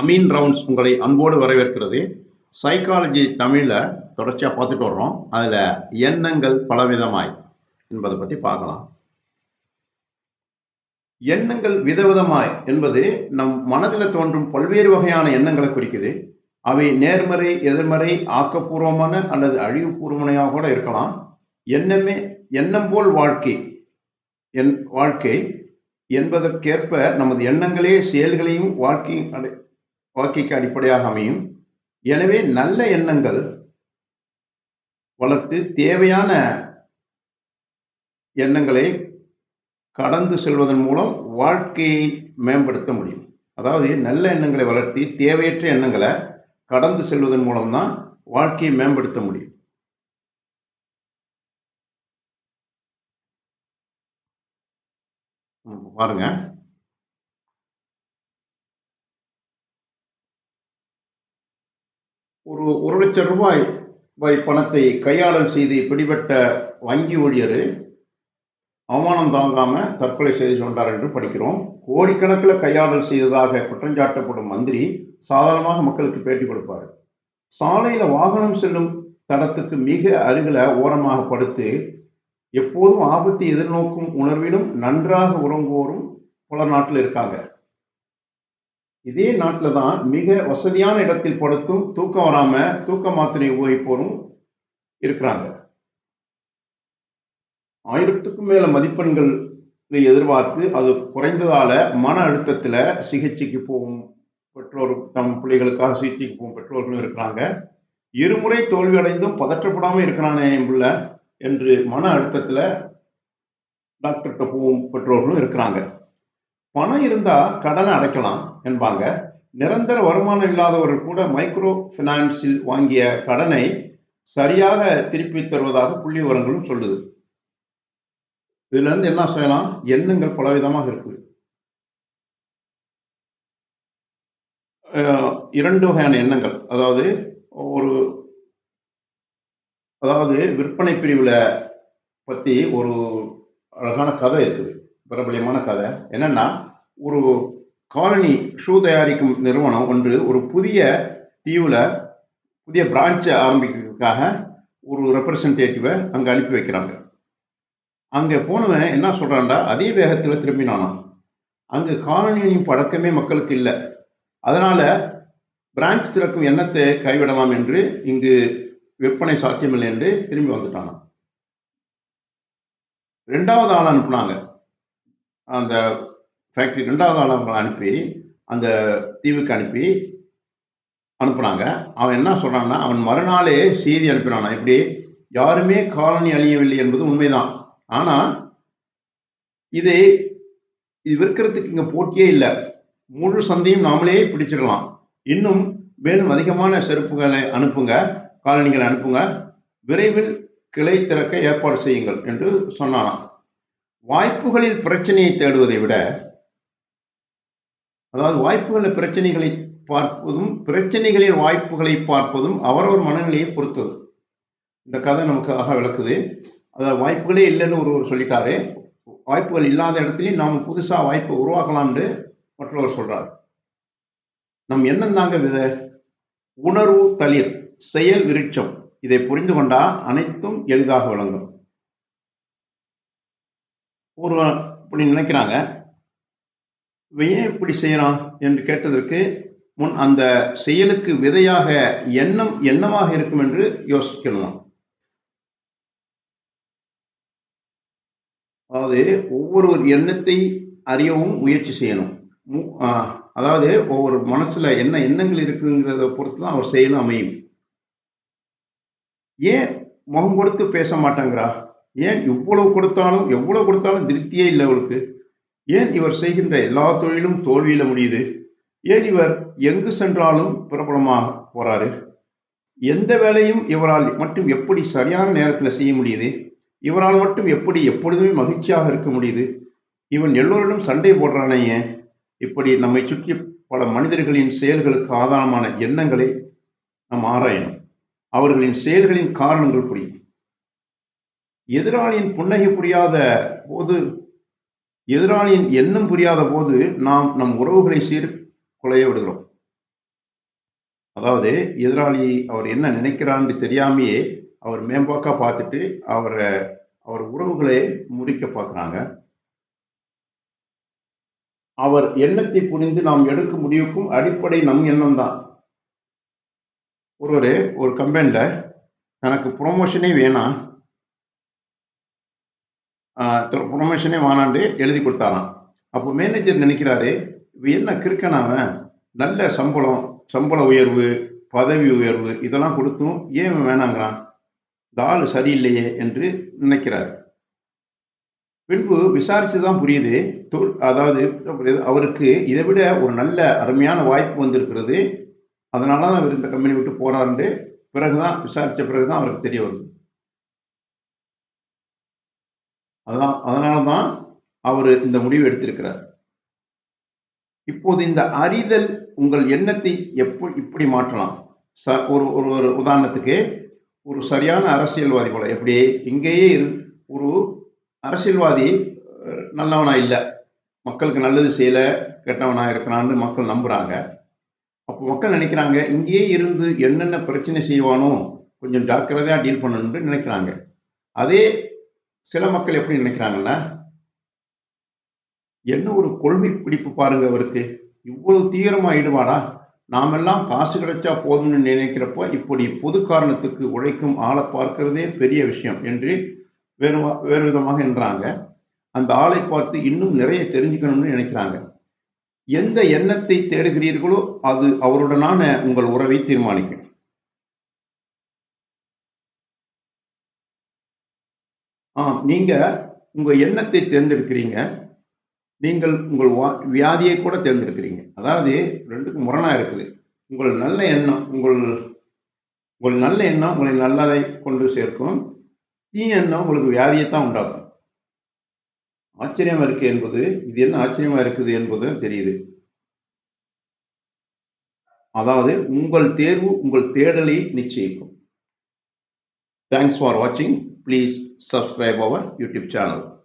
Ameen rounds உங்களை அன்போடு வரவேற்கிறது. சைக்காலஜி தமிழில் தொடர்ச்சியாக பார்த்துட்டு வர்றோம். அதில் எண்ணங்கள் பலவிதமாய் என்பதை பற்றி பார்க்கலாம். எண்ணங்கள் விதவிதமாய் என்பது நம் மனதில் தோன்றும் பல்வேறு வகையான எண்ணங்களை குறிக்குது. அவை நேர்மறை எதிர்மறை ஆக்கப்பூர்வமான அல்லது அழிவுபூர்வமையாக கூட இருக்கலாம். எண்ணமே எண்ணம் போல் வாழ்க்கை என் வாழ்க்கை என்பதற்கேற்ப நமது எண்ணங்களே செயல்களையும் வாழ்க்கையும் அடை வாழ்க்கைக்கு அடிப்படையாக அமையும். எனவே நல்ல எண்ணங்கள் வளர்த்து தேவையான எண்ணங்களை கடந்து செல்வதன் மூலம் வாழ்க்கையை மேம்படுத்த முடியும். அதாவது நல்ல எண்ணங்களை வளர்த்தி தேவையற்ற எண்ணங்களை கடந்து செல்வதன் மூலம்தான் வாழ்க்கையை மேம்படுத்த முடியும். ம், பாருங்க. ஒரு ஒரு லட்சம் ரூபாய் ரூபாய் பணத்தை கையாடல் செய்து பிடிபட்ட வங்கி ஊழியர் அவமானம் தாங்காம தற்கொலை செய்து கொண்டார் என்று படிக்கிறோம். கோடிக்கணக்கில் கையாடல் செய்ததாக குற்றஞ்சாட்டப்படும் மந்திரி சாதாரணமாக மக்களுக்கு பேட்டி கொடுப்பார். சாலையில வாகனம் செல்லும் தடத்துக்கு மிக அருகில ஓரமாக படுத்து எப்போதும் ஆபத்தை எதிர்நோக்கும் உணர்விலும் நன்றாக உறங்குவோரும் பல நாட்டில் இருக்காங்க. இதே நாட்டில் தான் மிக வசதியான இடத்தில் படுத்தும் தூக்கம் வராம தூக்க மாத்திரை உபயோகிப்போரும் இருக்கிறாங்க. ஆயிரத்துக்கும் மேல மதிப்பெண்கள் எதிர்பார்த்து அது குறைந்ததால மன அழுத்தத்துல சிகிச்சைக்கு போகும் பெற்றோர் தம் பிள்ளைகளுக்காக சிகிச்சைக்கு போகும் பெற்றோர்களும் இருக்கிறாங்க. இருமுறை தோல்வி அடைந்தும் பதற்றப்படாமல் இருக்கிறானே என் என்று மன அழுத்தத்துல டாக்டர்கிட்ட போகும் பெற்றோர்களும் இருக்கிறாங்க. பணம் இருந்தா கடனை அடைக்கலாம். என்பாங்க. நிரந்தர வருமானம் இல்லாதவர்கள் கூட மைக்ரோ ஃபினான்ஸில் வாங்கிய கடனை சரியாக திருப்பி தருவதாக புள்ளி விவரங்களும் சொல்லுது. இதுல இருந்து என்ன செய்யலாம்? எண்ணங்கள் பலவிதமாக இருக்குது இரண்டு வகையான எண்ணங்கள். அதாவது ஒரு அதாவது விற்பனை பிரிவுல பத்தி ஒரு அழகான கதை இருக்குது. பிரபலியமான கதை. என்னன்னா ஒரு காலனி ஷூ தயாரிக்கும் நிறுவனம் ஒன்று ஒரு புதிய தீவில் புதிய பிரான்ச்சை ஆரம்பிக்கிறதுக்காக ஒரு ரெப்ரசன்டேட்டிவை அங்கே அனுப்பி வைக்கிறாங்க. அங்கே போனவன் என்ன சொல்கிறான்டா அதே வேகத்தில் திரும்பினானா? அங்கே காலனியின் பழக்கமே மக்களுக்கு இல்லை. அதனால் பிரான்ச் திறக்கும் எண்ணத்தை கைவிடலாம் என்று இங்கு விற்பனை சாத்தியமில்லை என்று திரும்பி வந்துட்டானாம் ரெண்டாவது ஆள் அனுப்புனாங்க. அந்த ஃபேக்டரி ரெண்டாவது ஆள் அவங்களை அனுப்பி அந்த தீவுக்கு அனுப்பி அனுப்புனாங்க. அவன் என்ன சொல்கிறான்னா அவன் மறுநாளே செய்தி அனுப்பினானா இப்படி யாருமே காலனி அழியவில்லை என்பது உண்மைதான். ஆனால் இதை இது விற்கிறதுக்கு இங்கே போட்டியே இல்லை. முழு சந்தையும் நாமளே பிடிச்சிடலாம். இன்னும் மேலும் அதிகமான செருப்புகளை அனுப்புங்க காலணிகளை அனுப்புங்க. விரைவில் கிளை திறக்க ஏற்பாடு செய்யுங்கள் என்று சொன்னானாம். வாய்ப்புகளில் பிரச்சனையை தேடுவதை விட அதாவது வாய்ப்புகளில் பிரச்சனைகளை பார்ப்பதும் பிரச்சனைகளில் வாய்ப்புகளை பார்ப்பதும் அவரவர் மனநிலையை பொறுத்தது. இந்த கதை நமக்கு ஆக விளக்குது. அதாவது வாய்ப்புகளே இல்லைன்னு ஒருவர் சொல்லிட்டாரு. வாய்ப்புகள் இல்லாத இடத்துலையும் நாம் புதுசா வாய்ப்பு உருவாக்கலாம்னு மற்றவர் சொல்றார். நம் எண்ணம் தாங்க வித. உணர்வு தளிர் செயல் விருட்சம். இதை புரிந்து கொண்டா அனைத்தும் எளிதாக விளங்கும். ஒரு அப்படி நினைக்கிறாங்க. இவன் ஏன் இப்படி செய்யறான் என்று கேட்டதற்கு முன் அந்த செயலுக்கு விதையாக எண்ணம் எண்ணமாக இருக்கும் என்று யோசிக்கணும் அதாவது ஒவ்வொரு எண்ணத்தை அறியவும் முயற்சி செய்யணும். மு- அதாவது ஒவ்வொரு மனசுல என்ன எண்ணங்கள் இருக்குங்கிறத பொறுத்து தான் அவர் செயலும் அமையும். ஏன் முகம் கொடுத்து பேச மாட்டாங்கிறா? ஏன் இவ்வளவு கொடுத்தாலும் எவ்வளவு கொடுத்தாலும் திருப்தியே இல்லை அவளுக்கு? ஏன் இவர் செய்கின்ற எல்லா தொழிலும் தோல்வியில முடியுது? ஏன் இவர் எங்கு சென்றாலும் பிரபலமாக போறாரு? எந்த வேலையும் இவரால் மட்டும் எப்படி சரியான நேரத்தில் செய்ய முடியுது? இவரால் மட்டும் எப்படி எப்பொழுதுமே மகிழ்ச்சியாக இருக்க முடியுது? இவன் எல்லோரிடம் சண்டை போடுறானே ஏன்? இப்படி நம்மை சுற்றி பல மனிதர்களின் செயல்களுக்கு ஆதாரமான எண்ணங்களை நாம் ஆராயணும். அவர்களின் செயல்களின் காரணங்கள் புரியும். எதிராளியின் புன்னகை புரியாத போது எதிராளியின் எண்ணம் புரியாத போது நாம் நம் உறவுகளை சீர்குலைய விடுகிறோம். அதாவது எதிராளி அவர் என்ன நினைக்கிறான்னு தெரியாமையே அவர் மேம்போக்கா பார்த்துட்டு அவரை அவர் உறவுகளை முடிக்க பார்க்குறாங்க. அவர் எண்ணத்தை புரிந்து நாம் எடுக்க முடிவுக்கும் அடிப்படை நம் எண்ணம் தான் ஒருவர் ஒரு கம்பெனியில் எனக்கு ப்ரொமோஷனே வேணாம். ப்ரொமோஷனே வேணாண்டு எழுதி கொடுத்தாராம். அப்போ மேனேஜர் நினைக்கிறாரு என்ன கிறுக்கனாவன் நல்ல சம்பளம் சம்பள உயர்வு பதவி உயர்வு இதெல்லாம் கொடுத்தும் ஏன் வேணாங்கிறான்? இந்த ஆள் சரியில்லையே என்று நினைக்கிறார். பின்பு விசாரிச்சு தான் புரியுது அதாவது அவருக்கு இதை விட ஒரு நல்ல அருமையான வாய்ப்பு வந்திருக்கிறது. அதனால தான் அவர் இந்த கம்பெனி விட்டு போறாருன்னு பிறகுதான் விசாரிச்ச பிறகுதான் அவருக்கு தெரிய வருது. அதான் அதனால தான் அவர் இந்த முடிவு எடுத்திருக்கிறார். இப்போது இந்த அறிதல் உங்கள் எண்ணத்தை எப்போ இப்படி மாற்றலாம்? ச ஒரு ஒரு ஒரு உதாரணத்துக்கு ஒரு சரியான அரசியல்வாதி போல எப்படி இங்கேயே இரு- ஒரு அரசியல்வாதி நல்லவனா இல்லை மக்களுக்கு நல்லது செய்யல கெட்டவனா இருக்கிறான்னு மக்கள் நம்புறாங்க. அப்போ மக்கள் நினைக்கிறாங்க இங்கேயே இருந்து என்னென்ன பிரச்சனை செய்வானோ கொஞ்சம் ஜாக்கிரதையாக டீல் பண்ணணும்னு நினைக்கிறாங்க. அதே சில மக்கள் எப்படி நினைக்கிறாங்கன்னா என்ன ஒரு கொள்கை பிடிப்பு பாருங்க அவருக்கு. இவ்வளவு தீவிரமா ஈடுபாடா நாமெல்லாம் காசு கிடைச்சா போதும்னு நினைக்கிறப்போ இப்படி பொது காரணத்துக்கு உழைக்கும் ஆளை பார்க்கிறதே பெரிய விஷயம் என்று வேறு வேறு விதமாக என்றாங்க. அந்த ஆளை பார்த்து இன்னும் நிறைய தெரிஞ்சுக்கணும்னு நினைக்கிறாங்க. எந்த எண்ணத்தை தேடுகிறீர்களோ அது அவருடனான உங்கள் உறவை தீர்மானிக்கும். ஆ நீங்க உங்க எண்ணத்தை தேர்ந்தெடுக்கிறீங்க. நீங்கள் உங்கள் வா- வியாதியை கூட தேர்ந்தெடுக்கிறீங்க. அதாவது ரெண்டுக்கும் முரணா இருக்குது. உங்கள் நல்ல எண்ணம் உங்கள் உங்கள் நல்ல எண்ணம் உங்களை நல்லதை கொண்டு சேர்க்கும். தீய எண்ணம் உங்களுக்கு வியாதியை தான் உண்டாக்கும். ஆச்சரியமா இருக்கு என்பது இது என்ன ஆச்சரியமா இருக்குது என்பது தெரியுது. அதாவது உங்கள் தேர்வு உங்கள் தேடலை நிச்சயிக்கும். Thanks for watching. Please subscribe our YouTube channel.